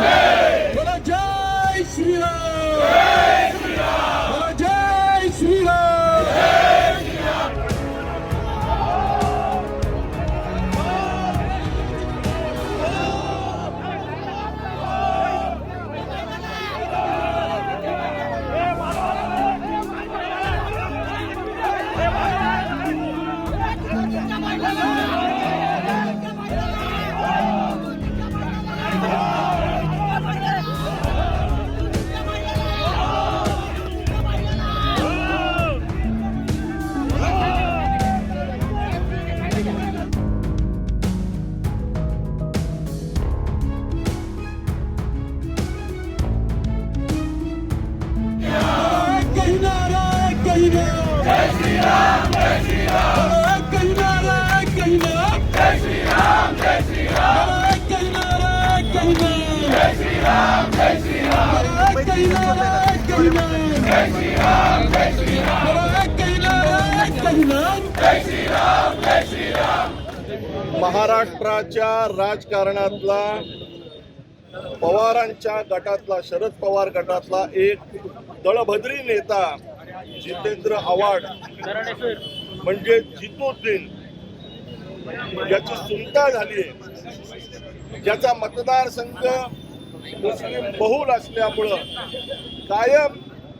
Yeah. महाराष्ट्राच्या राजकारणातला पवारांच्या गटातला शरद पवार गटातला एक दळभद्री नेता जितेंद्र आव्हाड म्हणजे जितुद्दीन. याची सुनता झाली आहे. ज्याचा मतदारसंघ मुस्लिम बहुल असल्यामुळं कायम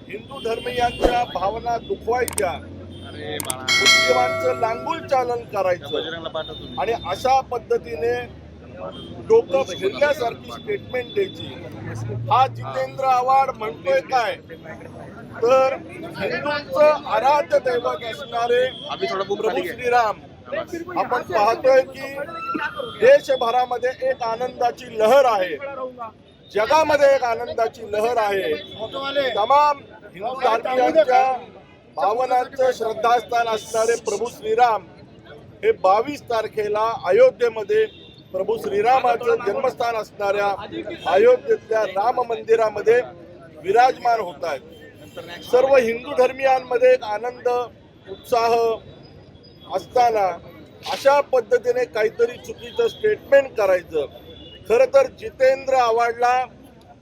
हिंदू धर्मीयांच्या भावना दुखवायच्या. मुस्लिमांचं लांगुल चालन करायचं. आणि अशा पद्धतीने डोकं फिरण्यासारखी स्टेटमेंट द्यायची. हा जितेंद्र आव्हाड म्हणतोय काय? तर हिंदूंचं आराध्य दैवत असणारे प्रभू श्रीराम. आपण पाहतोय की देशभरामध्ये एक आनंदाची लहर आहे. जगामध्ये एक आनंदाची लहर आहे. तमाम हिंदू धार्मिकांच्या भावनांचं श्रद्धास्थान असणारे प्रभू श्रीराम हे बावीस तारखेला अयोध्येमध्ये प्रभू श्रीरामाचं जन्मस्थान असणाऱ्या अयोध्येतल्या राम मंदिरामध्ये विराजमान होत आहेत. सर्व हिंदू धर्मियांमध्ये एक आनंद उत्साह असताना अशा पद्धतीने काहीतरी चुकीचं स्टेटमेंट करायचं. खरं तर जितेंद्र आव्हाडला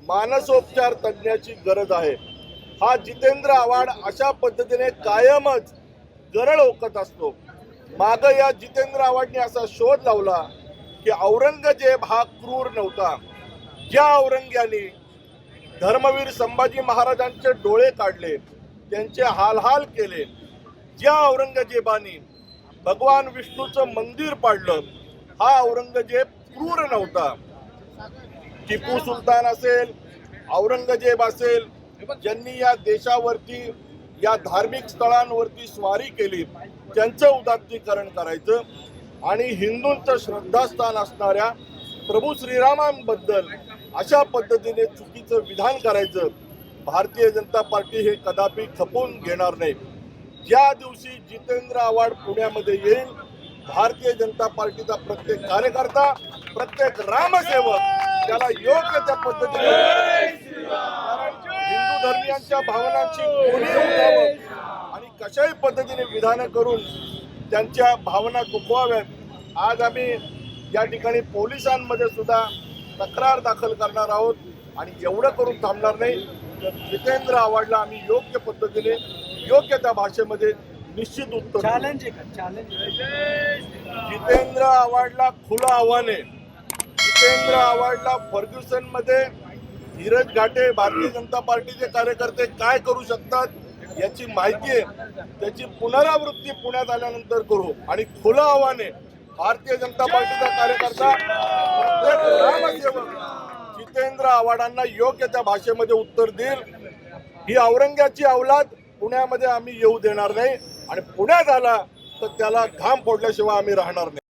मानसोपचार तज्ज्ञाची गरज आहे. हा जितेंद्र आव्हाड अशा पद्धतीने कायमच गरळ ओकत असतो. माग या जितेंद्र आव्हाडने असा शोध लावला की औरंगजेब हा क्रूर नव्हता. ज्या औरंग्याने धर्मवीर संभाजी महाराजांचे डोळे काढले त्यांचे हालहाल केले. ज्या औरंगजेबाने भगवान विष्णूचं मंदिर पाडलं हा औरंगजेब क्रूर नव्हता. टिपू सुलतान असेल औरंगजेब असेल ज्यांनी या देशावरती या धार्मिक स्थळांवरती स्वारी केली त्यांचं उदात्तीकरण करायचं आणि हिंदूंचं श्रद्धास्थान असणाऱ्या प्रभू श्रीरामांबद्दल अशा पद्धतीने चुकीचं विधान करायचं भारतीय जनता पार्टी हे कदापि खपवून घेणार नाही. ज्या दिवशी जितेंद्र आव्हाड पुण्यामध्ये येईल भारतीय जनता पार्टीचा प्रत्येक कार्यकर्ता प्रत्येक रामसेवक त्याला योग्य त्या पद्धतीने हिंदू धर्मियांच्या भावनांची कोणी उठावं आणि कशाही पद्धतीने विधानं करून त्यांच्या भावना दुखवाव्यात आज आम्ही या ठिकाणी पोलिसांमध्ये सुद्धा तक्रार दाखल करणार आहोत. आणि एवढं करून थांबणार नाही. तर जितेंद्र आव्हाडला आम्ही योग्य पद्धतीने योग्य त्या भाषेमध्ये निश्चित उत्तर. चॅलेंज जितेंद्र आव्हाडला खुलं आव्हान आहे. जितेंद्र आव्हाडला फर्ग्युसनमध्ये धीरज घाटे भारतीय जनता पार्टीचे कार्यकर्ते काय करू शकतात याची माहिती आहे. त्याची पुनरावृत्ती पुण्यात आल्यानंतर करू. आणि खुलं आव्हान आहे. भारतीय जनता पार्टीचा कार्यकर्ता प्रत्येक ग्रामसेवक जितेंद्र आव्हाडांना योग्य त्या भाषेमध्ये उत्तर देईल. ही औरंगाची अवलाद पुण्यामध्ये आम्ही येऊ देणार नाही. आणि पुण्यात आला तर त्याला घाम फोडल्याशिवाय आम्ही राहणार नाही.